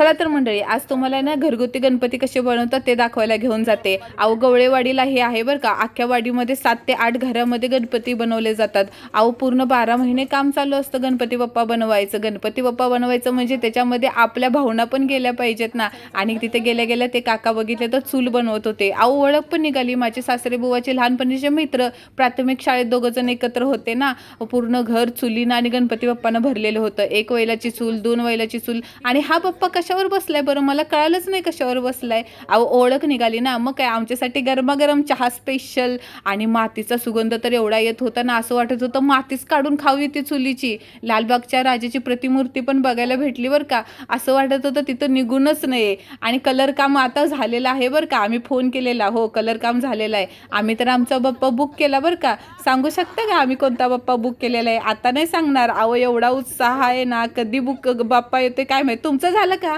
चला तर मंडळी आज तुम्हाला ना घरगुती गणपती कसे बनवतात ते दाखवायला घेऊन जाते. अहो गवळेवाडीला हे आहे बरं का अख्ख्या वाडीमध्ये सात ते आठ घरामध्ये गणपती बनवले जातात. अहो पूर्ण बारा महिने काम चालू असतं गणपती बाप्पा बनवायचं. गणपती बाप्पा बनवायचं म्हणजे त्याच्यामध्ये आपल्या भावना पण गेल्या पाहिजेत ना. आणि तिथे गेल्या गेल्या ते काका बघितले तर चूल बनवत होते. अहो ओळख पण निघाली. माझे सासरे बुवाचे लहानपणीचे मित्र प्राथमिक शाळेत दोघं जण एकत्र होते ना. पूर्ण घर चुलीनं आणि गणपती बाप्पानं भरलेलं होतं. एक वैलाची चूल दोन वैलाची चूल आणि हा बाप्पा कशावर बसलाय? बरं मला कळालंच नाही कशावर बसलाय. अहो ओळख निघाली ना. मग काय आमच्यासाठी गरमागरम चहा स्पेशल आणि मातीचा सुगंध तर एवढा येत होता ना असं वाटत होतं मातीच काढून खावी ती चुलीची. लालबागच्या राजाची प्रतिमूर्ती पण बघायला भेटली बरं का. असं वाटत होतं तिथं निघूनच नाही. आणि कलर काम आता झालेलं आहे बरं का. आम्ही फोन केलेला. हो कलर काम झालेलं आहे. आम्ही तर आमचा बाप्पा बुक केला बरं का. सांगू शकता का आम्ही कोणता बाप्पा बुक केलेला आहे? आता नाही सांगणार. अहो एवढा उत्साह आहे ना. कधी बुक बाप्पा येते काय माहीत. तुमचं झालं का?